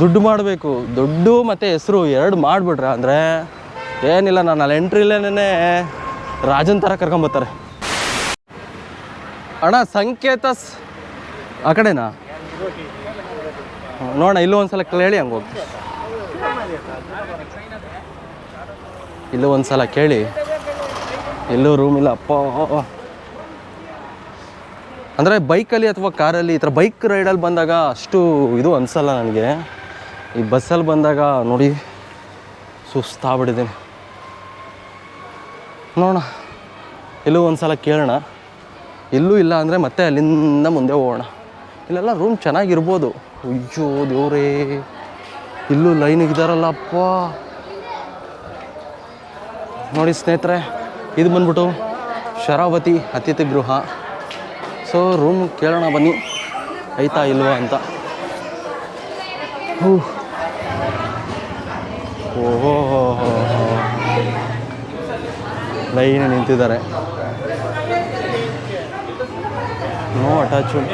ದುಡ್ಡು ಮಾಡಬೇಕು. ದುಡ್ಡು ಮತ್ತು ಹೆಸರು ಎರಡು ಮಾಡಿಬಿಟ್ರೆ ಅಂದರೆ ಏನಿಲ್ಲ, ನಾನು ಅಲ್ಲಿ ಎಂಟ್ರಿಲೇನೇ ರಾಜನ್ ಥರ ಕರ್ಕೊಂಬರ್ತಾರೆ ಅಣ್ಣ, ಸಂಕೇತ ಆ ಕಡೆನಾ? ನೋಡೋಣ, ಇಲ್ಲೂ ಒಂದ್ಸಲ ಕೇಳಿ ಹಂಗೆ ಹೋಗಿ ಇಲ್ಲೂ ಒಂದ್ಸಲ ಕೇಳಿ. ಎಲ್ಲೂ ರೂಮ್ ಇಲ್ಲ. ಅಪ್ಪ ಅಂದರೆ ಬೈಕಲ್ಲಿ ಅಥವಾ ಕಾರಲ್ಲಿ ಈ ಥರ ಬೈಕ್ ರೈಡಲ್ಲಿ ಬಂದಾಗ ಅಷ್ಟು ಇದು ಅನಿಸಲ್ಲ ನನಗೆ. ಈ ಬಸ್ಸಲ್ಲಿ ಬಂದಾಗ ನೋಡಿ, ಸುಸ್ತಾಗ್ಬಿಟ್ಟಿದ್ದೀನಿ. ನೋಡೋಣ ಎಲ್ಲೂ ಒಂದು ಸಲ ಕೇಳೋಣ. ಎಲ್ಲೂ ಇಲ್ಲ ಅಂದರೆ ಮತ್ತೆ ಅಲ್ಲಿಂದ ಮುಂದೆ ಹೋಗೋಣ. ಇಲ್ಲೆಲ್ಲ ರೂಮ್ ಚೆನ್ನಾಗಿರ್ಬೋದು. ಅಯ್ಯೋ ದೇವ್ರೇ, ಇಲ್ಲೂ ಲೈನಿಗಿದಾರಲ್ಲ ಅಪ್ಪ ನೋಡಿ ಸ್ನೇಹಿತರೆ, ಇದು ಬಂದ್ಬಿಟ್ಟು ಶರಾವತಿ ಅತಿಥಿ ಗೃಹ. ಸೊ ರೂಮ್ ಕೇಳೋಣ ಬನ್ನಿ. ಐತಾ ಇಲ್ವಾ ಅಂತ. ಹೂ ಓಹೋ ಲೈನ್ ನಿಂತಿದ್ದಾರೆ. ನೋ ಅಟ್ಯಾಚ್ಮೆಂಟ್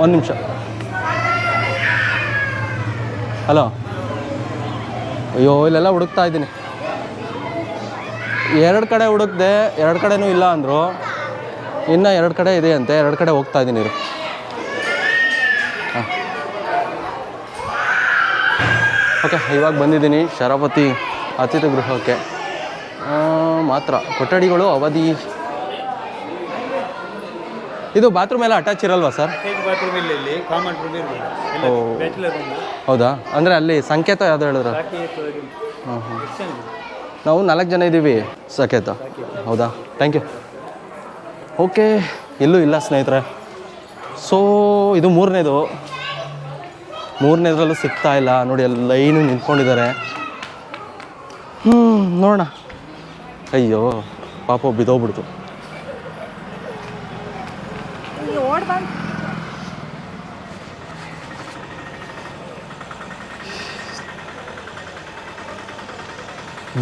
ಒಂದು ನಿಮಿಷ. ಹಲೋ. ಅಯ್ಯೋ, ಇಲ್ಲೆಲ್ಲ ಹುಡುಕ್ತಾ ಇದ್ದೀನಿ. ಎರಡು ಕಡೆ ಹುಡುಕ್ದೆ, ಎರಡು ಕಡೆನೂ ಇಲ್ಲ ಅಂದರು. ಇನ್ನೂ ಎರಡು ಕಡೆ ಇದೆ ಅಂತೆ, ಎರಡು ಕಡೆ ಹೋಗ್ತಾ ಇದ್ದೀನಿ ಇರು. ಓಕೆ ಇವಾಗ ಬಂದಿದ್ದೀನಿ ಶರಾವತಿ ಅತಿಥಿ ಗೃಹಕ್ಕೆ. ಮಾತ್ರ ಕೊಠಡಿಗಳು ಅವಧಿ. ಇದು ಬಾತ್ರೂಮ್ ಎಲ್ಲ ಅಟ್ಯಾಚ್ ಇರಲ್ವಾ ಸರ್ ಎಲ್ಲ ಹೌದಾ? ಅಂದರೆ ಅಲ್ಲಿ ಸಂಕೇತ ಯಾವ್ದು ಹೇಳಿದ್ರೆ? ಬಾಕಿ ಹಾಂ ಹಾಂ ನಾವು ನಾಲ್ಕು ಜನ ಇದ್ದೀವಿ ಸಂಕೇತ. ಹೌದಾ? ಥ್ಯಾಂಕ್ ಯು ಓಕೆ ಇಲ್ಲೂ ಇಲ್ಲ ಸ್ನೇಹಿತರೆ. ಸೊ ಇದು ಮೂರನೇದು. ಮೂರನೇದ್ರಲ್ಲೂ ಸಿಗ್ತಾ ಇಲ್ಲ. ನೋಡಿ ಅಲ್ಲಿ ಲೈನು ನಿಂತ್ಕೊಂಡಿದ್ದಾರೆ. ಹ್ಞೂ ನೋಡೋಣ. ಅಯ್ಯೋ ಪಾಪ ಬಿದ್ದೋಗ್ಬಿಡ್ತು.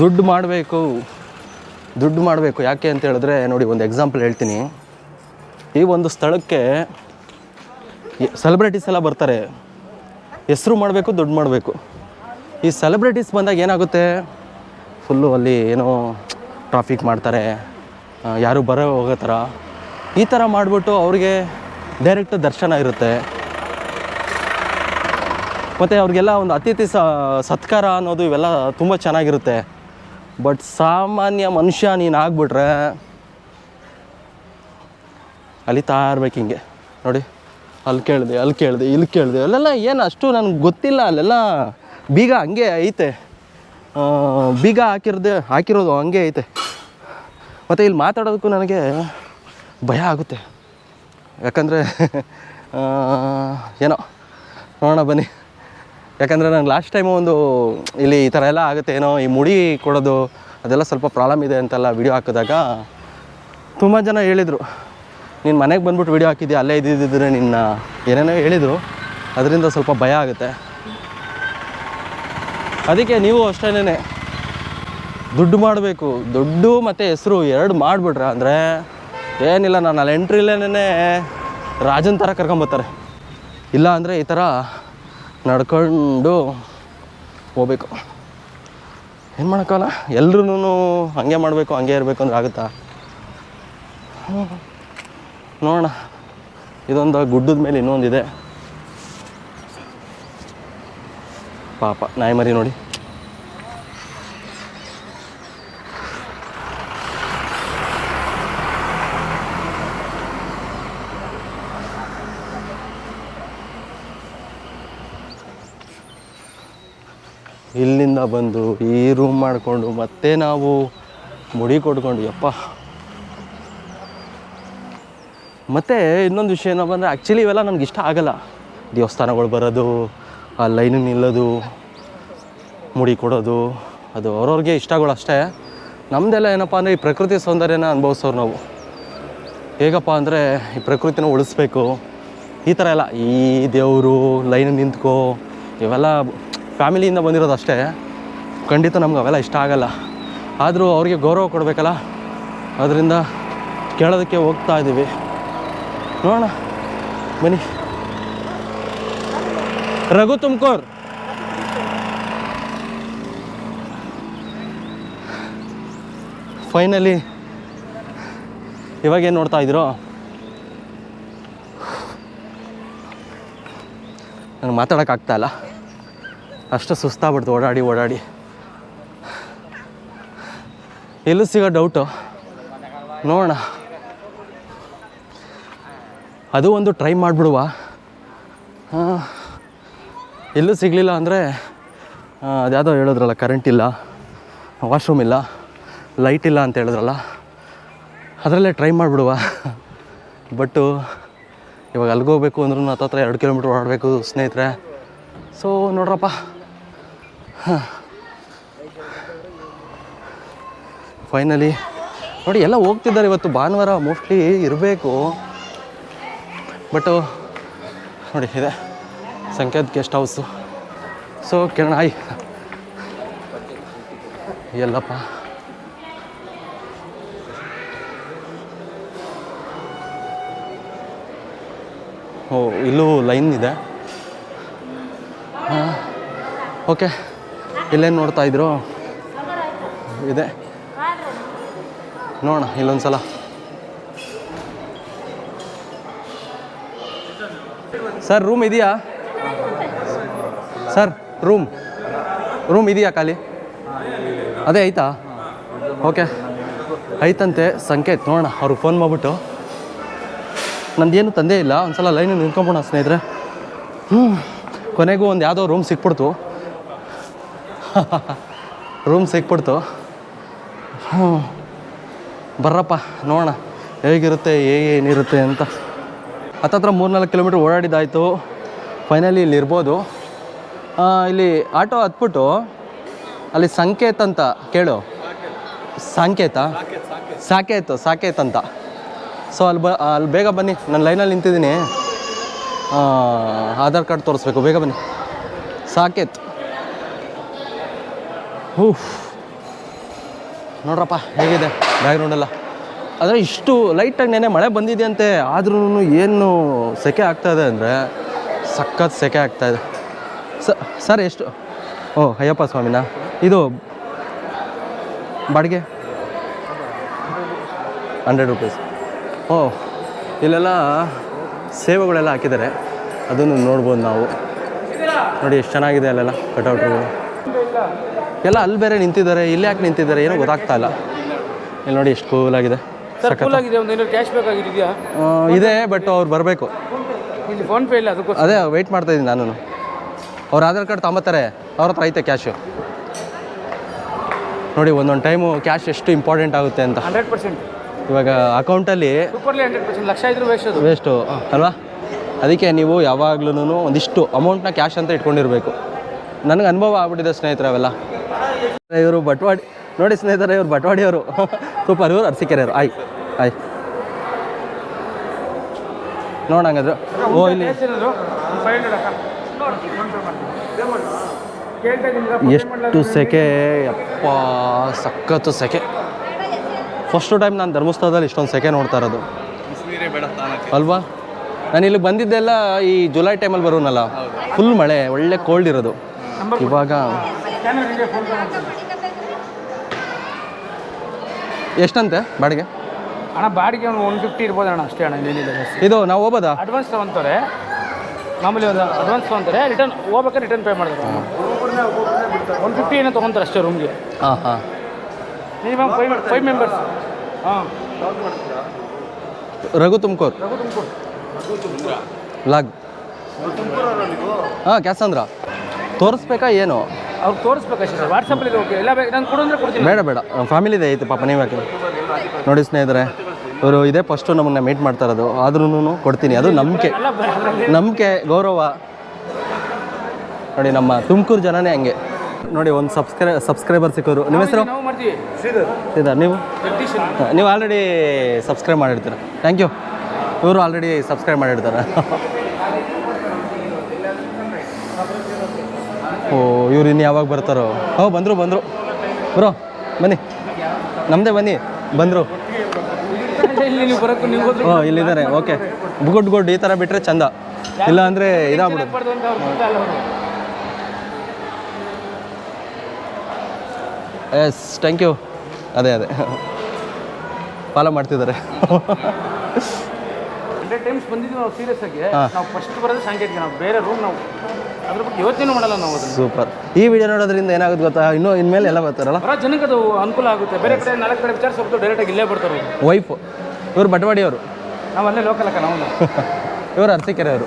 ದುಡ್ಡು ಮಾಡಬೇಕು. ದುಡ್ಡು ಮಾಡಬೇಕು. ಯಾಕೆ ಅಂತ ಹೇಳಿದ್ರೆ ನೋಡಿ ಒಂದು ಎಕ್ಸಾಂಪಲ್ ಹೇಳ್ತೀನಿ. ಈ ಒಂದು ಸ್ಥಳಕ್ಕೆ ಸೆಲೆಬ್ರಿಟೀಸ್ ಎಲ್ಲ ಬರ್ತಾರೆ. ಹೆಸರು ಮಾಡಬೇಕು, ದುಡ್ಡು ಮಾಡಬೇಕು. ಈ ಸೆಲೆಬ್ರಿಟೀಸ್ ಬಂದಾಗ ಏನಾಗುತ್ತೆ? ಫುಲ್ಲು ಅಲ್ಲಿ ಏನೋ ಟ್ರಾಫಿಕ್ ಮಾಡ್ತಾರೆ. ಯಾರು ಬರೋ ಹೋಗೋ ಥರ. ಈ ಥರ ಮಾಡಿಬಿಟ್ಟು ಅವ್ರಿಗೆ ಡೈರೆಕ್ಟ್ ದರ್ಶನ ಇರುತ್ತೆ. ಮತ್ತು ಅವ್ರಿಗೆಲ್ಲ ಒಂದು ಅತಿಥಿ ಸತ್ಕಾರ ಅನ್ನೋದು ಇವೆಲ್ಲ ತುಂಬ ಚೆನ್ನಾಗಿರುತ್ತೆ. ಬಟ್ ಸಾಮಾನ್ಯ ಮನುಷ್ಯ ನೀನು ಆಗ್ಬಿಟ್ರೆ ಅಲಿತಾ ಇರ್ಬೇಕು ಹಿಂಗೆ. ನೋಡಿ. ಅಲ್ಲಿ ಕೇಳಿದೆ ಅಲ್ಲಿ ಕೇಳಿದೆ, ಇಲ್ಲಿ ಕೇಳಿದೆ. ಅಲ್ಲೆಲ್ಲ ಏನು ಅಷ್ಟು ನನಗೆ ಗೊತ್ತಿಲ್ಲ, ಅಲ್ಲೆಲ್ಲ ಬೀಗ ಹಂಗೆ ಐತೆ. ಬೀಗ ಹಾಕಿರೋದೆ, ಹಾಕಿರೋದು ಹಂಗೆ ಐತೆ. ಮತ್ತು ಇಲ್ಲಿ ಮಾತಾಡೋದಕ್ಕೂ ನನಗೆ ಭಯ ಆಗುತ್ತೆ. ಯಾಕಂದರೆ ಏನೋ, ನೋಡೋಣ ಬನ್ನಿ. ಯಾಕಂದರೆ ನಂಗೆ ಲಾಸ್ಟ್ ಟೈಮು ಒಂದು ಇಲ್ಲಿ ಈ ಥರ ಎಲ್ಲ ಆಗುತ್ತೆ, ಏನೋ ಈ ಮುಡಿ ಕೊಡೋದು, ಅದೆಲ್ಲ ಸ್ವಲ್ಪ ಪ್ರಾಬ್ಲಮ್ ಇದೆ ಅಂತೆಲ್ಲ ವಿಡಿಯೋ ಹಾಕಿದಾಗ ತುಂಬ ಜನ ಹೇಳಿದರು. ನೀನು ಮನೆಗೆ ಬಂದ್ಬಿಟ್ಟು ವಿಡಿಯೋ ಹಾಕಿದ್ಯಾ? ಅಲ್ಲೇ ಇದ್ದಿದ್ದರೆ ನಿನ್ನ ಏನೇನೋ ಹೇಳಿದರು. ಅದರಿಂದ ಸ್ವಲ್ಪ ಭಯ ಆಗುತ್ತೆ. ಅದಕ್ಕೆ ನೀವು ಅಷ್ಟೇನೆ ದುಡ್ಡು ಮಾಡಬೇಕು. ದುಡ್ಡು ಮತ್ತು ಹೆಸರು ಎರಡು ಮಾಡಿಬಿಟ್ರೆ ಅಂದರೆ ಏನಿಲ್ಲ, ನಾನು ಅಲ್ಲಿ ಎಂಟ್ರಿಲೇನೇ ರಾಜನ್ ಥರ ಕರ್ಕೊಂಬರ್ತಾರೆ ಇಲ್ಲ ಅಂದರೆ ಈ ಥರ ನಡ್ಕೊಂಡು ಹೋಗ್ಬೇಕು. ಏನು ಮಾಡೋಕ್ಕಲ್ಲ? ಎಲ್ಲರೂ ಹಂಗೆ ಮಾಡಬೇಕು, ಹಂಗೆ ಇರಬೇಕು ಅಂದ್ರೆ ಆಗುತ್ತಾ? ಹ್ಮ್. ನೋಡೋಣ. ಇದೊಂದು ಗುಡ್ಡದ ಮೇಲೆ ಇನ್ನೊಂದಿದೆ. ಪಾಪ, ನಾಯಿ ಮರಿ ನೋಡಿ. ಇಲ್ಲಿಂದ ಬಂದು ಈ ರೂಮ್ ಮಾಡಿಕೊಂಡು ಮತ್ತೆ ನಾವು ಮುಡಿ ಕೊಟ್ಕೊಂಡು, ಯಪ್ಪ. ಮತ್ತು ಇನ್ನೊಂದು ವಿಷಯ ಏನಪ್ಪ ಅಂದರೆ ಆ್ಯಕ್ಚುಲಿ ಇವೆಲ್ಲ ನನಗೆ ಇಷ್ಟ ಆಗಲ್ಲ. ದೇವಸ್ಥಾನಗಳು ಬರೋದು, ಆ ಲೈನು ನಿಲ್ಲೋದು, ಮುಡಿ ಕೊಡೋದು, ಅದು ಅವ್ರವ್ರಿಗೆ ಇಷ್ಟಗಳು ಅಷ್ಟೇ. ನಮ್ಮದೆಲ್ಲ ಏನಪ್ಪ ಅಂದರೆ ಈ ಪ್ರಕೃತಿ ಸೌಂದರ್ಯನ ಅನುಭವಿಸೋರು ನಾವು. ಹೇಗಪ್ಪ ಅಂದರೆ ಈ ಪ್ರಕೃತಿನ ಉಳಿಸ್ಬೇಕು. ಈ ಥರ ಎಲ್ಲ, ಈ ದೇವರು ಲೈನ್ ನಿಂತ್ಕೋ, ಇವೆಲ್ಲ ಫ್ಯಾಮಿಲಿಯಿಂದ ಬಂದಿರೋದು ಅಷ್ಟೇ. ಖಂಡಿತ ನಮ್ಗೆ ಅವೆಲ್ಲ ಇಷ್ಟ ಆಗಲ್ಲ. ಆದರೂ ಅವ್ರಿಗೆ ಗೌರವ ಕೊಡಬೇಕಲ್ಲ. ಅದರಿಂದ ಕೇಳೋದಕ್ಕೆ ಹೋಗ್ತಾ ಇದ್ದೀವಿ ನೋಡೋಣ. ಬನ್ನಿ. ರಘು ತುಮಕೂರ್. ಫೈನಲಿ ಇವಾಗೇನು ನೋಡ್ತಾ ಇದ್ದೀರೋ? ನನಗೆ ಮಾತಾಡೋಕ್ಕಾಗ್ತಾ ಇಲ್ಲ. ಅಷ್ಟು ಸುಸ್ತಾಗ್ಬಿಡ್ತು. ಓಡಾಡಿ ಓಡಾಡಿ. ಎಲ್ಲೂ ಸಿಗೋ ಡೌಟು ನೋಡೋಣ. ಅದು ಒಂದು ಟ್ರೈ ಮಾಡಿಬಿಡುವ. ಎಲ್ಲೂ ಸಿಗಲಿಲ್ಲ ಅಂದರೆ ಅದ್ಯಾವುದೋ ಹೇಳಿದ್ರಲ್ಲ ಕರೆಂಟ್ ಇಲ್ಲ ವಾಶ್ರೂಮ್ ಇಲ್ಲ ಲೈಟ್ ಇಲ್ಲ ಅಂತ ಹೇಳಿದ್ರಲ್ಲ, ಅದರಲ್ಲೇ ಟ್ರೈ ಮಾಡಿಬಿಡುವ. ಬಟ್ಟು ಇವಾಗ ಅಲ್ಲಿಗೆ ಹೋಗ್ಬೇಕು ಅಂದ್ರೂ ಹತ್ರ ಎರಡು ಕಿಲೋಮೀಟ್ರ್ ಓಡಾಡಬೇಕು ಸ್ನೇಹಿತರೆ. ಸೊ ನೋಡ್ರಪ್ಪ. ಫೈನಲಿ ನೋಡಿ, ಎಲ್ಲ ಹೋಗ್ತಿದ್ದಾರೆ ಇವತ್ತು. ಭಾನುವಾರ ಮೋಸ್ಟ್ಲಿ ಇರಬೇಕು. ಬಟ್ಟು ನೋಡಿ, ಇದೆ. Sanket guest house so Kiran, ಆಯ್. ಎಲ್ಲಪ್ಪ. ಓ, ಇಲ್ಲೂ ಲೈನ್ ಇದೆ. ಹಾಂ. ಓಕೆ ಇಲ್ಲೇನು ನೋಡ್ತಾ ಇದ್ರು? ಇದೆ. ನೋಡೋಣ ಇಲ್ಲೊಂದು ಸಲ ಸರ್ ರೂಮ್ ಇದೆಯಾ? ಸರ್ ರೂಮ್ ರೂಮ್ ಇದೆಯಾ ಖಾಲಿ? ಅದೇ ಐತಾ ಓಕೆ ಐತಂತೆ ಸಂಕೇತ್, ನೋಡೋಣ, ಅವ್ರಿಗೆ ಫೋನ್ ಮಾಡಿಬಿಟ್ಟು. ನಂದೇನು ತಂದೆ ಇಲ್ಲ, ಒಂದ್ಸಲ ಲೈನ್ ನಿಂತ್ಕೊಂಬೋಣ ಸ್ನೇಹಿತರೆ. ಹ್ಞೂ ಕೊನೆಗೂ ಒಂದು ಯಾವುದೋ ರೂಮ್ ಸಿಕ್ಬಿಡ್ತು. ರೂಮ್ ಸಿಕ್ಬಿಡ್ತು. ಹ್ಞೂ ಬರ್ರಪ್ಪ, ನೋಡೋಣ, ಹೇಗಿರುತ್ತೆ ಏನಿರುತ್ತೆ ಅಂತ. ಹತ್ತತ್ರ ಮೂರ್ನಾಲ್ಕು ಕಿಲೋಮೀಟ್ರ್ ಓಡಾಡಿದ್ದಾಯಿತು. ಫೈನಲಿ ಇಲ್ಲಿ ಇರ್ಬೋದು. ಇಲ್ಲಿ ಆಟೋ ಹತ್ಬಿಟ್ಟು ಅಲ್ಲಿ ಸಂಕೇತ್ ಅಂತ ಕೇಳು. ಸಾಂಕೇತ? ಸಾಕೇತ್ ಸಾಕೇತ್ ಅಂತ. ಸೊ ಅಲ್ಲಿ ಬ, ಅಲ್ಲಿ ಬೇಗ ಬನ್ನಿ. ನಾನು ಲೈನಲ್ಲಿ ನಿಂತಿದ್ದೀನಿ. ಆಧಾರ್ ಕಾರ್ಡ್ ತೋರಿಸ್ಬೇಕು. ಬೇಗ ಬನ್ನಿ. ಸಾಕೇತ್. ಹ್ಞೂ ನೋಡ್ರಪ್ಪ, ಹೇಗಿದೆ? ಬ್ಯಾಕ್ಗ್ರೌಂಡ್ ಎಲ್ಲ? ಆದರೆ ಇಷ್ಟು ಲೈಟಾಗಿ ನೆನೆ ಮಳೆ ಬಂದಿದೆ ಅಂತೆ ಆದ್ರೂ ಏನು ಸೆಕೆ ಆಗ್ತಾ ಇದೆ ಅಂದರೆ ಸಖತ್ ಸೆಕೆ ಆಗ್ತಾ ಸ, ಸರ್, ಎಷ್ಟು? ಓ, ಅಯ್ಯಪ್ಪ ಸ್ವಾಮಿನ. ಇದು ಬಾಡಿಗೆ? ಹಂಡ್ರೆಡ್ ರುಪೀಸ್ ಓ, ಇಲ್ಲೆಲ್ಲ ಸೇವೆಗಳೆಲ್ಲ ಹಾಕಿದ್ದಾರೆ. ಅದನ್ನು ನೋಡ್ಬೋದು ನಾವು. ನೋಡಿ, ಎಷ್ಟು ಚೆನ್ನಾಗಿದೆ ಅಲ್ಲೆಲ್ಲ ಕಟೌಟ್ಗಳು ಎಲ್ಲ ಅಲ್ಲಿ ಬೇರೆ ನಿಂತಿದ್ದಾರೆ, ಇಲ್ಲಿ ಯಾಕೆ ನಿಂತಿದ್ದಾರೆ ಏನೂ ಗೊತ್ತಾಗ್ತಾ ಇಲ್ಲ. ಇಲ್ಲಿ ನೋಡಿ, ಎಷ್ಟು ಕೂಲಾಗಿದೆ ಸರ್ ಫುಲ್ ಆಗಿದೆ ಒಂದು ಏನಾದ್ರು ಕ್ಯಾಶ್ ಬೇಕಾಗಿದೆಯಾ? ಇದೆ ಬಟ್ ಅವ್ರು ಬರಬೇಕು. ಇಲ್ಲಿ ಫೋನ್ ಪೇ ಇಲ್ಲ ಅದಕ್ಕೋಸ್ಕರ. ಅದೇ ವೆಯ್ಟ್ ಮಾಡ್ತಾ ಇದ್ದೀನಿ ನಾನು ಅವ್ರ ಆಧಾರ್ ಕಾರ್ಡ್ ತಗೊಂಬತ್ತಾರೆ. ಅವ್ರ ಹತ್ರ ಐತೆ ಕ್ಯಾಶು ನೋಡಿ ಒಂದೊಂದು ಟೈಮು ಕ್ಯಾಶ್ ಎಷ್ಟು ಇಂಪಾರ್ಟೆಂಟ್ ಆಗುತ್ತೆ ಅಂತ. ಹಂಡ್ರೆಡ್ ಪರ್ಸೆಂಟ್ ಇವಾಗ ಅಕೌಂಟಲ್ಲಿ ಸೂಪರ್ಲಿ ಹಂಡ್ರೆಡ್ ಪರ್ಸೆಂಟ್ ಲಕ್ಷ ಇದ್ರೂ ವೇಸ್ಟ್ ಅದು. ವೇಸ್ಟು ಅಲ್ವಾ? ಅದಕ್ಕೆ ನೀವು ಯಾವಾಗ್ಲೂ ಒಂದಿಷ್ಟು ಅಮೌಂಟ್ನ ಕ್ಯಾಶ್ ಅಂತ ಇಟ್ಕೊಂಡಿರಬೇಕು. ನನಗೆ ಅನುಭವ ಆಗ್ಬಿಟ್ಟಿದೆ ಸ್ನೇಹಿತರೆ ಅವೆಲ್ಲ. ಇವರು ಬಟ್ವಾಡಿ, ನೋಡಿ ಸ್ನೇಹಿತರೆ, ಇವರು ಬಟ್ವಾಡಿಯವರು. ಸೂಪರ್, ಇವರು ಅರಸಿಕೆರೆಯವರು. ಆಯ್ ಆಯ್. ನೋಡೋಣ ಹಂಗಾದ್ರೆ. ಓ, ಇಲ್ಲಿ. ಎಷ್ಟು ಸೆಕೆ ಅಪ್ಪ ಸಖತ್ತು ಸೆಕೆ. ಫಸ್ಟು ಟೈಮ್ ನಾನು ಧರ್ಮಸ್ಥಳದಲ್ಲಿ ಇಷ್ಟೊಂದು ಸೆಕೆ ನೋಡ್ತಾ ಇರೋದು. ಅಲ್ವಾ? ನಾನು ಇಲ್ಲಿಗೆ ಬಂದಿದ್ದೆಲ್ಲ ಈ ಜುಲೈ ಟೈಮಲ್ಲಿ ಬರೋನಲ್ಲ ಫುಲ್ ಮಳೆ, ಒಳ್ಳೆ ಕೋಲ್ಡ್ ಇರೋದು. ಇವಾಗ ಎಷ್ಟಂತೆ ಬಾಡಿಗೆ? ಅಣ್ಣ ಬಾಡಿಗೆ ಒಂದು ಒನ್ ಫಿಫ್ಟಿ ಇರ್ಬೋದು ಅಣ್ಣ ಅಷ್ಟೇ ಅಣ್ಣ ಏನಿಲ್ಲ ಜಾಸ್ತಿ. ಇದು ನಾವು ಹೋಗ್ಬೋದಾ? ಅಡ್ವಾನ್ಸ್ ತೊಗೊಂತಾರೆ. ಮಾಮೂಲಿ ಒಂದು ಅಡ್ವಾನ್ಸ್ ತೊಗೊಂತಾರೆ. ರಿಟರ್ನ್ ಹೋಗ್ಬೇಕಾದ್ರೆ ರಿಟರ್ನ್ ಪೇ ಮಾಡ್ತಾರೆ ಒನ್ ಫಿಫ್ಟಿ ಏನೋ ತೊಗೊಂತಾರೆ ಅಷ್ಟೇ ರೂಮ್ಗೆ ಹಾಂ ಹಾಂ. ಮಿನಿಮಮ್ ಫೈವ್ ಫೈವ್ ಮೆಂಬರ್ಸ್ ಹಾಂ. ರಘು ತುಮಕೂರು. ಲಾಗ್. ಹಾಂ ಕ್ಯಾಸಂದ್ರ. ತೋರಿಸ್ಬೇಕಾ ಏನು? ಅವ್ರಿಗೆ ತೋರಿಸ್ಬೇಕಷ್ಟೇ ಸರ್. ವಾಟ್ಸಪ್ಪಲ್ಲಿ ಓಕೆ ಎಲ್ಲ ಬೇಕು ನಾನು ಕೊಡು ಅಂದರೆ ಕೊಡ್ತೀನಿ. ಬೇಡ ಬೇಡ. ಫ್ಯಾಮಿಲಿ ಇದೆ ಐತೆ ಪಾಪ ನೀವು ಯಾಕೆ? ನೋಡಿ ಸ್ನೇಹಿತರೆ ಇವರು ಇದೇ ಫಸ್ಟು ನಮ್ಮನ್ನ ಮೀಟ್ ಮಾಡ್ತಾ ಇರೋದು. ಆದ್ರೂ ಕೊಡ್ತೀನಿ. ಅದು ನಂಬಿಕೆ. ನಂಬಿಕೆ ಗೌರವ. ನೋಡಿ ನಮ್ಮ ತುಮಕೂರು ಜನನೇ ಹಂಗೆ. ನೋಡಿ ಒಂದು ಸಬ್ಸ್ಕ್ರೈ ಸಬ್ಸ್ಕ್ರೈಬರ್ ಸಿಕ್ಕೋರು. ನಿಮ್ಮ ಹೆಸರು? ಸೀದಾ ಶ್ರೀಧರ್. ನೀವು? ನೀವು ಆಲ್ರೆಡಿ ಸಬ್ಸ್ಕ್ರೈಬ್ ಮಾಡಿರ್ತೀರ. ಥ್ಯಾಂಕ್ ಯು ಇವರು ಆಲ್ರೆಡಿ ಸಬ್ಸ್ಕ್ರೈಬ್ ಮಾಡಿರ್ತಾರೆ. ಓ, ಇವ್ರು ಇನ್ನು ಯಾವಾಗ ಬರ್ತಾರೋ? ಹೋ, ಬಂದರು ಬಂದರು. ಬ್ರೋ, ಬನ್ನಿ. ನಮ್ಮದೇ ಬನ್ನಿ. ಬಂದರು. ಓ ಇಲ್ಲಿದ್ದಾರೆ. ಓಕೆ. Good good. ಈ ಥರ ಬಿಟ್ಟರೆ ಚಂದ. ಇಲ್ಲ ಅಂದರೆ ಇದಾಗ್ಬಿಡು ಆಗ್ಬಾರ್ದು ಅಂತ ಅವ್ರು ಗೊತ್ತೇ ಅಲ್ಲ ಅವರು ಎಸ್, ಥ್ಯಾಂಕ್ ಯು. ಅದೇ ಅದೇ. ಫಾಲೋ ಮಾಡ್ತಿದ್ದಾರೆ. ಟೈಮ್ಸ್ ಬಂದಿದ್ದೀವಿ ನಾವು ಸೀರಿಯಸ್ ಆಗಿ. ನಾವು ಫಸ್ಟ್ ಬರೋದು ಸಾಂಕೇತಿಕ ನಾವು ಬೇರೆ ರೂಮ್ ನಾವು ಅದ್ರ ಬಗ್ಗೆ ಯೋಚನೆ ಮಾಡಲ್ಲ ನಾವು ಅದನ್ನ. ಸೂಪರ್ ಈ ವಿಡಿಯೋ ನೋಡೋದ್ರಿಂದ ಏನಾಗುತ್ತೆ ಗೊತ್ತಾ? ಇನ್ನೂ ಇನ್ಮೇಲೆ ಎಲ್ಲ ಬರ್ತಾರಲ್ಲ? ಬರೋ ಜನಕ್ಕೆ ಅದು ಅನುಕೂಲ ಆಗುತ್ತೆ. ಬೇರೆ ಕಡೆ ನಾಲ್ಕು ಕಡೆ ವಿಚಾರಿಸೋದು ಡೈರೆಕ್ಟ್ ಆಗಿ ಇಲ್ಲೇ ಬರ್ತಾರೆ ವೈಫ್ ಇವರು ಬಟವಾಡಿ ಅವರು ನಾವು ಅಲ್ಲೇ ಲೋಕಲ್ ಅಕ್ಕ ನಾವು ಇವರು ಅರ್ಸಿಕೆರೆ ಅವರು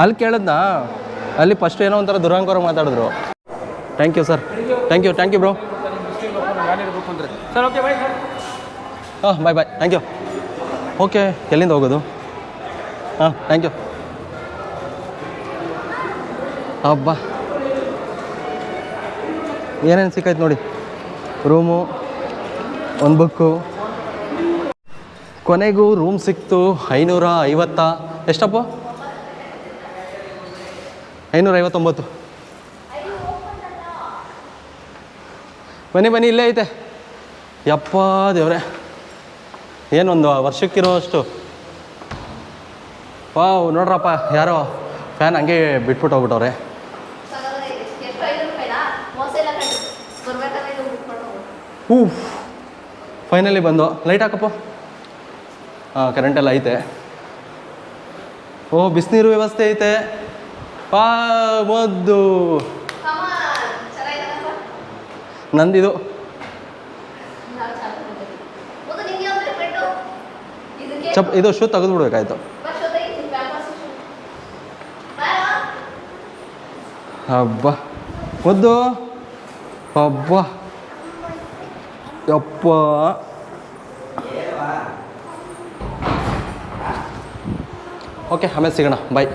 ಅಲ್ಲಿ ಕೇಳಿದ್ನಾ? ಅಲ್ಲಿ ಫಸ್ಟ್ ಏನೋ ಒಂಥರ ದುರಂಕಾರ ಮಾತಾಡಿದ್ರು. Thank you sir thank you thank you bro ಅಂದರೆ. ಸರ್ ಓಕೆ ಬಾಯ್ ಸರ್ ಹಾಂ bye bye thank you okay ಎಲ್ಲಿಂದ ಹೋಗೋದು? ಹಾಂ ಥ್ಯಾಂಕ್ ಯು ಹಬ್ಬ ಏನೇನು ಸಿಕ್ಕಾಯ್ತು ನೋಡಿ? ರೂಮು ಒಂದು ಬುಕ್ಕು ಕೊನೆಗೂ ರೂಮ್ ಸಿಕ್ತು ಐನೂರ ಐವತ್ತ. ಎಷ್ಟಪ್ಪ? ಐನೂರ ಐವತ್ತೊಂಬತ್ತು. ಬನ್ನಿ ಬನ್ನಿ, ಇಲ್ಲೇ ಐತೆ. ಯಪ್ಪ ದೇವ್ರೆ, ಏನೊಂದು ವರ್ಷಕ್ಕಿರೋಷ್ಟು ವಾವ್, ನೋಡ್ರಪ್ಪ, ಯಾರೋ ಫ್ಯಾನ್ ಹಂಗೆ ಬಿಟ್ಬಿಟ್ಟು ಹೋಗ್ಬಿಟ್ಟವ್ರೆ. ಹೂ ಫೈನಲಿ ಬಂದು. ಲೈಟ್ ಹಾಕಪ್ಪ. ಹಾಂ ಕರೆಂಟೆಲ್ಲ ಐತೆ. ಓ, ಬಿಸಿನೀರು ವ್ಯವಸ್ಥೆ ಐತೆ. ಪಾ ಮದ್ದು. ನಂದಿದು. ಚಪ್ ಇದು ಶೂ ತೆಗೆದು ಬಿಡ್ಬೇಕಾಯ್ತು ಹಬ್ಬ. ಒದ್ದು ಹಬ್ಬ. ಯಪ್ಪ. ಓಕೆ ಆಮೇಲೆ ಸಿಗೋಣ. ಬಾಯ್